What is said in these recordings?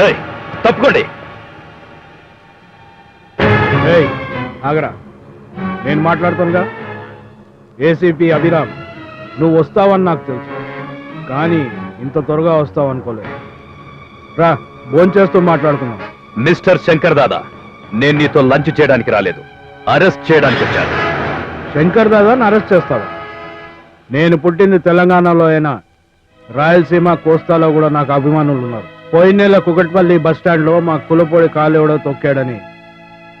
ఏయ్, తప్పుకోండి. ఏయ్ ఆగరా. నేను మాట్లాడుతానుగా? ఏసీపీ అభిరామ్ నువ్వు వస్తావని నాకు తెలుసు. కానీ ఇంత త్వరగా వస్తావు అనుకోలేదు. రా భోంచేస్తూ మాట్లాడుకుందాం. మిస్టర్ శంకర్ దాదా నేను నీతో లంచ్ చేయడానికి రాలేదు. అరెస్ట్ చేయడానికి వచ్చాను. శంకర్ దాదాని అరెస్ట్ చేస్తావా. నేను పుట్టింది తెలంగాణలో అయినా రాయలసీమ కోస్తాలో కూడా నాకు అభిమానులు ఉన్నారు పోయిన నెల కుకట్పల్లి బస్ స్టాండ్లో మా కులపొడి కాలేవడో తొక్కాడని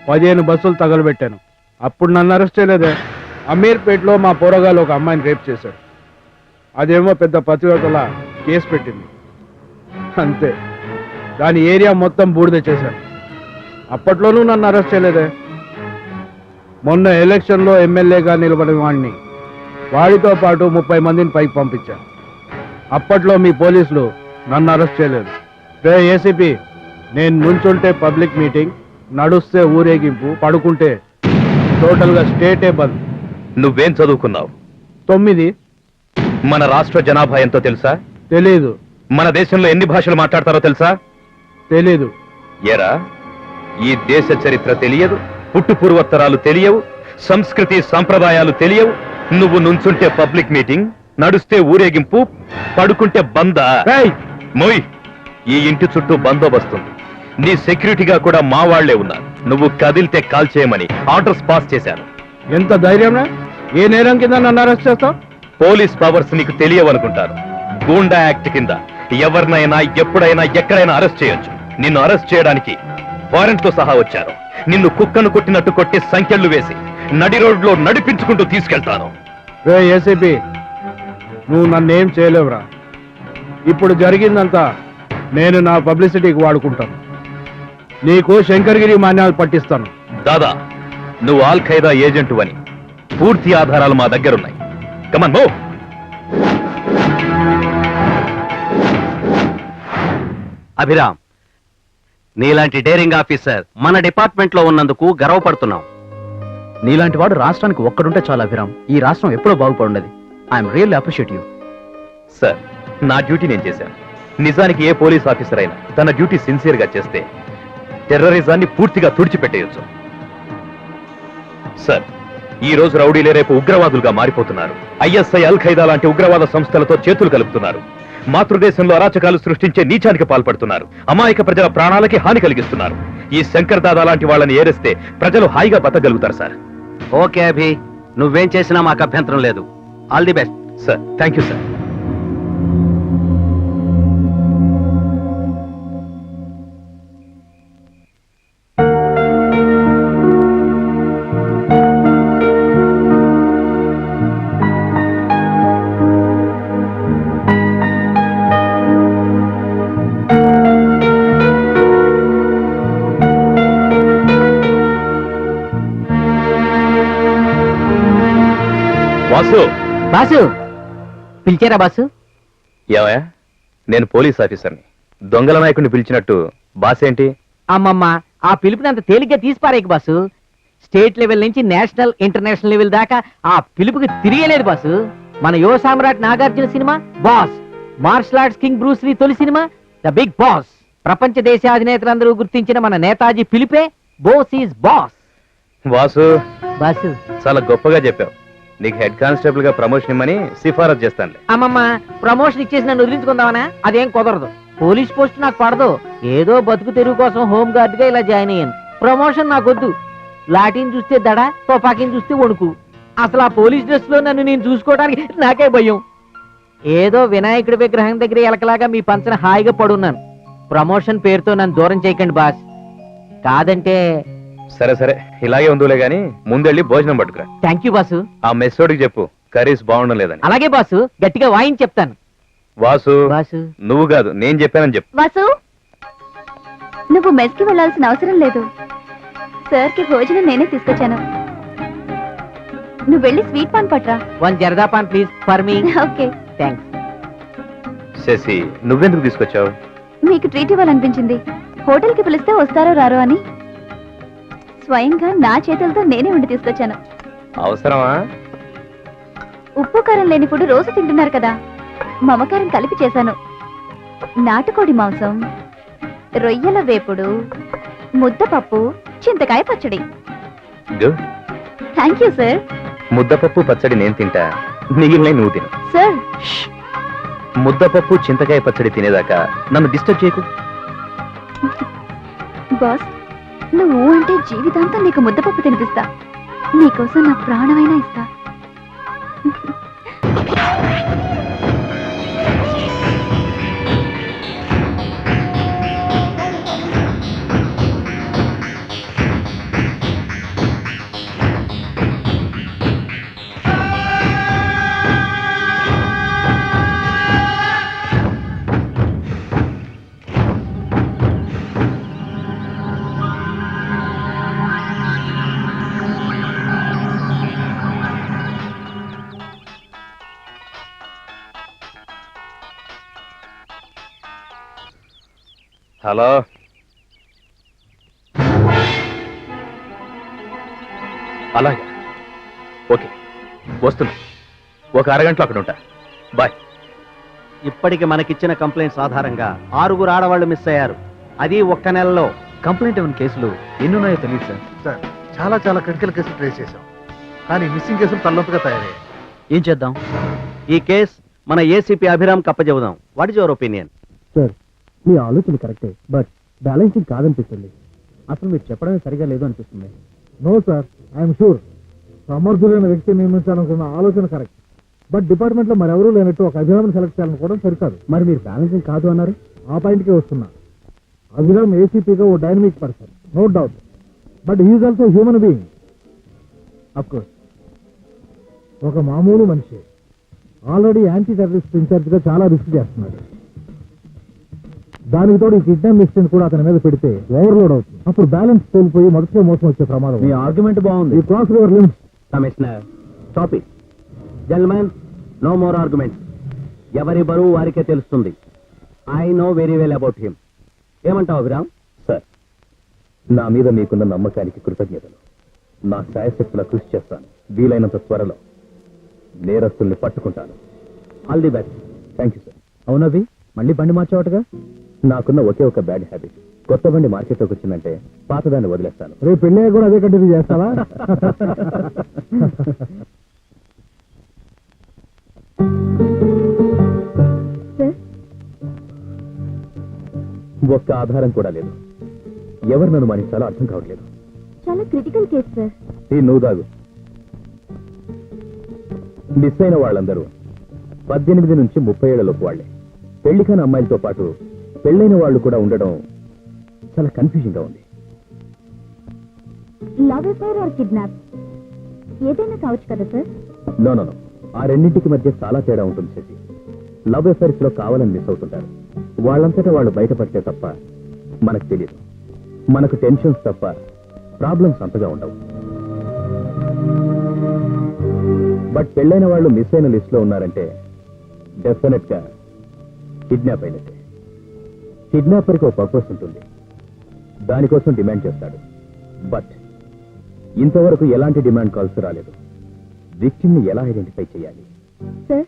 పదిహేను బస్సులు తగలబెట్టాను. అప్పుడు నన్ను అరెస్ట్ చేయలేదే. అమీర్పేట్లో మా పోరగాలు ఒక అమ్మాయిని రేప్ చేశాడు అదేమో పెద్ద పతివేతల కేసు పెట్టింది. అంతే. దాని ఏరియా మొత్తం బూడిద చేశాను అప్పట్లోనూ నన్ను అరెస్ట్ చేయలేదే. మొన్న ఎలక్షన్లో ఎమ్మెల్యేగా నిలబడిన వాడిని వాడితో పాటు ముప్పై మందిని పైకి పంపించాను. అప్పట్లో మీ పోలీసులు నన్ను అరెస్ట్ చేయలేదు. రే ఏసీపీ నేను నుంచుంటే పబ్లిక్ మీటింగ్ నడుస్తే ఊరేగింపు పడుకుంటే టోటల్గా స్టేటే బంద్. నువ్వేం చదువుకున్నావు? తొమ్మిది. మన రాష్ట్ర జనాభా ఎంతో తెలుసా? తెలీదు. మన దేశంలో ఎన్ని భాషలు మాట్లాడతారో తెలుసా? తెలీదు. ఎరా ఈ దేశ చరిత్ర తెలియదు పుట్టు పూర్వోత్తరాలు తెలియవు సంస్కృతి సంప్రదాయాలు తెలియవు. నువ్వు నుంచుంటే పబ్లిక్ మీటింగ్ నడుస్తే ఊరేగింపు పడుకుంటే బందా. రేయ్! మోయ్! ఈ ఇంటి చుట్టూ బందోబస్తుంది. నీ సెక్యూరిటీగా కూడా మా వాళ్ళే ఉన్నారు. నువ్వు కదిలితే కాల్ చేయమని ఆర్డర్స్ పాస్ చేశాను. ఎంత ధైర్యంనా ఏ నేరం కింద నన్ను అరెస్ట్ చేస్తావు? పోలీస్ పవర్స్ నీకు తెలియవనుకుంటారు. గూండా యాక్ట్ కింద ఎవరినైనా ఎప్పుడైనా ఎక్కడైనా అరెస్ట్ చేయొచ్చు. నిన్ను అరెస్ట్ చేయడానికి వారెంట్తో సహా వచ్చారు. నిన్ను కుక్కను కొట్టినట్టు కొట్టి సంఖ్యలు వేసి నడి రోడ్లో నడిపించుకుంటూ తీసుకెళ్తాను. ఏసీపీ నువ్వు నన్నేం చేయలేవురా. ఇప్పుడు జరిగిందంతా నేను నా పబ్లిసిటీకి వాడుకుంటాను. నీకు శంకర్గిరి మాన్యాలు పట్టిస్తాను. దాదా నువ్వు ఆల్ ఖైదా ఏజెంటు అని పూర్తి ఆధారాలు మా దగ్గరున్నాయి. కమన్ మో అభిరామ్ నీలాంటి డేరింగ్ ఆఫీసర్ మన డిపార్ట్మెంట్లో ఉన్నందుకు గర్వపడుతున్నాం. నీలాంటి వాడు రాష్ట్రానికి ఒక్కడుంటే చాలా అభిరామ్. ఈ రాష్ట్రం ఎప్పుడో బాగుపడుండదు I'm really appreciate you sir నా డ్యూటీ నేను చేశాను. నిజానికి ఏ పోలీస్ ఆఫీసర్ అయినా తన డ్యూటీ సిన్సియర్గా చేస్తే టెర్రరిజాన్ని పూర్తిగా తుడిచిపెట్టేయొచ్చు. సార్ ఈ రోజు రౌడీలే రేపు ఉగ్రవాదులుగా మారిపోతున్నారు. ఐఎస్ఐ అల్ ఖైదా లాంటి ఉగ్రవాద సంస్థలతో చేతులు కలుపుతున్నారు. మాతృదేశంలో అరాచకాలు సృష్టించే నీచానికి పాల్పడుతున్నారు. అమాయక ప్రజల ప్రాణాలకి హాని కలిగిస్తున్నారు. ఈ శంకర్ దాదా లాంటి వాళ్ళని ఏరిస్తే ప్రజలు హాయిగా బతకగలుగుతారు సార్. ఓకే అభి నువ్వేం చేసినా మాకు అభ్యంతరం లేదు. All the best sir thank you sir. Vasu boss. పిలిచారా బాసు? ఏమయ్యా? నేను పోలీస్ ఆఫీసర్ని. దొంగల నాయకుడిని పిలిచినట్టు. బాస్ ఏంటి? అమ్మమ్మ ఆ పిలుపుని అంత తేలిగ్గా తీసిపారేకు బాసు. స్టేట్ లెవెల్ నుంచి నేషనల్ ఇంటర్నేషనల్ లెవెల్ దాకా ఆ పిలుపుకి తిరిగేలేదు బాసు. మన యువ సామ్రాట్ Nagarjuna cinema boss. Martial arts king Bruce Lee తొలి సినిమా ద బిగ్ బాస్. ప్రపంచ దేశాధినేతలందరూ గుర్తించిన మన Netaji పిలిపే Bose is boss. Vasu boss. చాలా గొప్పగా చెప్పావు. నీకు హెడ్ కానిస్టేబుల్గా ప్రమోషన్ ఇమ్మని సిఫారసు చేస్తాను అమ్మమ్మ ప్రమోషన్ ఇచ్చేసి నన్ను వదిలించుకుందామనా? అదేం కుదరదు. పోలీస్ పోస్ట్ నాకు పడదు. ఏదో బతుకు తెరువు కోసం హోమ్ గార్డ్గా ఇలా జాయిన్ అయ్యాను. ప్రమోషన్ నాకొద్దు. లాఠీని చూస్తే దడ తుపాకీని చూస్తే వణుకు. అసలు ఆ పోలీస్ డ్రెస్లో నన్ను నేను చూసుకోవడానికి నాకే భయం. ఏదో వినాయకుడి విగ్రహం దగ్గర ఎలకలాగా మీ పంచన హాయిగా పడున్నాను. ప్రమోషన్ పేరుతో నన్ను దూరం చేయకండి బాస్. కాదంటే సరే సరే. ఇలాగే ఉందిలే గాని ముందెళ్ళి భోజనం పట్టుకురా. Thank you boss. ఆ మెస్సోడికి చెప్పు. కర్రీస్ బాగుండం లేదని. అలాగే బాసు. గట్టిగా వాయించి చెప్తాను. వాసు బాసు. నువ్వు కాదు నేను చెప్పానని చెప్పు. వాసు నువ్వు మెస్కి వెళ్ళాల్సిన అవసరం లేదు. సార్కి భోజనం నేనే తీసుకొచ్చాను. నువ్వు వెళ్ళి స్వీట్ పాన్ పట్రా one zarda paan please for me okay. Thanks Shashi నువ్వెందుకు తీసుకొచ్చావు? మీకు ట్రీట్ ఇవ్వాలనిపించింది. హోటల్కి పిలిస్తే వస్తారో రారో అని స్వయంగా నా చేతులతో నేనే వండి తీసుకొచ్చాను. అవసరమా? ఉప్పు కారం లేని ఫుడ్ రోజు తింటున్నారు కదా. మమకారం కలిపి చేశాను. నాటుకోడి మాంసం రొయ్యల వేపుడు ముద్దపప్పు చింతకాయ పచ్చడి. గుడ్ థ్యాంక్ యూ సార్ ముద్దపప్పు పచ్చడి నేను తింటా. మిగిలిన నువ్వు తిను. సార్ ముద్దపప్పు చింతకాయ పచ్చడి తినేదాకా నన్ను డిస్టర్బ్ చేయకు. బాస్ నువ్వు అంటే జీవితాంతం నీకు ముద్దపప్పు తినిపిస్తా. నీకోసం నా ప్రాణమైనా ఇస్తా. హలో. అలాగా. ఓకే. వస్తున్నా. ఒక అరగంటలో అక్కడ ఉంటా. బాయ్. ఇప్పటికి మనకిచ్చిన కంప్లైంట్స్ ఆధారంగా ఆరుగురు ఆడవాళ్ళు మిస్ అయ్యారు. అది ఒక్క నెలలో. కంప్లైంట్ ఇవ్వని కేసులు ఎన్నున్నాయో తెలియదు సార్. సార్ చాలా చాలా క్రిటికల్ కేసులు ట్రేస్ చేశాం. కానీ మిస్సింగ్ కేసులు తలనొప్పిగా తయారయ్యాయి. ఏం చేద్దాం? ఈ కేస్ మన ACP Abhiram కప్పచెబుదాం what is your opinion? Sir మీ ఆలోచన కరెక్టే బట్ బ్యాలెన్సింగ్ కాదనిపిస్తుంది. అసలు మీరు చెప్పడమే సరిగా లేదు అనిపిస్తుంది. No sir I'm sure. సమర్థులైన వ్యక్తి నియమించాలనుకున్న ఆలోచన కరెక్ట్. బట్ డిపార్ట్మెంట్లో మరెవరూ లేనట్టు ఒక అభిరామ్ సెలెక్ట్ చేయాలనుకోవడం సరికాదు. మరి మీరు బ్యాలెన్సింగ్ కాదు అన్నారు? ఆ పాయింట్కే వస్తున్నా. అభిరామ్ ఏసీపీగా ఓ dynamic person no doubt but he is also human being of course ఒక మామూలు మనిషి. ఆల్రెడీ యాంటీ టెర్రరిస్ట్ ఇన్ఛార్జ్గా చాలా రిస్క్ చేస్తున్నాడు. దానికి తోడు ఈ కిడ్నాప్ మిస్టేన్ కూడా అతని మీద పెడితే ఓవర్లోడ్ అవుతుంది. అప్పుడు బ్యాలెన్స్ కోల్పోయి మొదటిగా మోసం వచ్చే ప్రమాదం మీ ఆర్గ్యుమెంట్ బాగుంది. ఈ cross river limits commissioner stop it gentlemen no more argument ఎవరి బరువు వారికే తెలుస్తుంది. I know very well about him ఏమంటావు అభిరామ్? సార్ నా మీద మీకున్న నమ్మకానికి కృతజ్ఞతలు. నా శాయశక్తుల కృషి చేస్తాను. వీలైనంత త్వరలో నేరస్తుల్ని పట్టుకుంటాను. All the best thank you sir అవునవి మళ్ళీ బండి మార్చేవాటుగా? నాకున్న ఒకే ఒక బ్యాడ్ హ్యాబిట్. కొత్త బండి మార్కెట్లోకి వచ్చిందంటే పాతదాన్ని వదిలేస్తాను. రేపు పెళ్ళి కూడా అదే కంటిన్యూ చేస్తావా? ఒక్క ఆధారం కూడా లేదు. ఎవరు నన్ను మనిషాలో అర్థం కావట్లేదు. చాలా క్రిటికల్ కేసు సార్. ఈ నువ్వు దాగు మిస్ అయిన వాళ్ళందరూ పద్దెనిమిది నుంచి ముప్పై ఏళ్ళలోపు వాళ్ళే పెళ్ళి కాని అమ్మాయిలతో పాటు పెళ్ళైన వాళ్ళు కూడా ఉండడం చాలా కన్ఫ్యూజింగ్గా ఉంది. లవ్ అఫైర్ ఆర్ కిడ్నాప్ ఏదైనా కావచ్చు కదా సార్ నో నో నో. ఆ రెండింటికి మధ్య చాలా తేడా ఉంటుంది శశి. లవ్ అఫైర్స్లో కావాలని మిస్ అవుతుంటారు. వాళ్ళంతటా వాళ్ళు బయటపడితే తప్ప మనకు తెలియదు మనకు టెన్షన్స్ తప్ప ప్రాబ్లమ్స్ అంతగా ఉండవు. బట్ పెళ్ళైన వాళ్ళు మిస్ అయిన లిస్ట్లో ఉన్నారంటే డెఫినెట్గా కిడ్నాప్ అయినట్టే. కిడ్నాపర్కి ఒక పర్పస్ ఉంటుంది. దానికోసం డిమాండ్ చేస్తాడు. బట్ ఇంతవరకు ఎలాంటి డిమాండ్ కాల్స్ రాలేదు. విక్టిమ్ని ఎలా ఐడెంటిఫై చేయాలి? సార్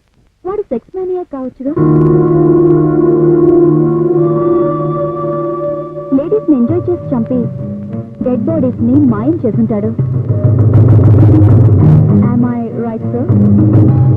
వాడు సెక్స్ మేనియా కావచ్చుగా? లేడీస్ని ఎంజాయ్ చేసి చంపి డెడ్ బాడీస్ని మాయం చేసుంటాడు Am I right, సార్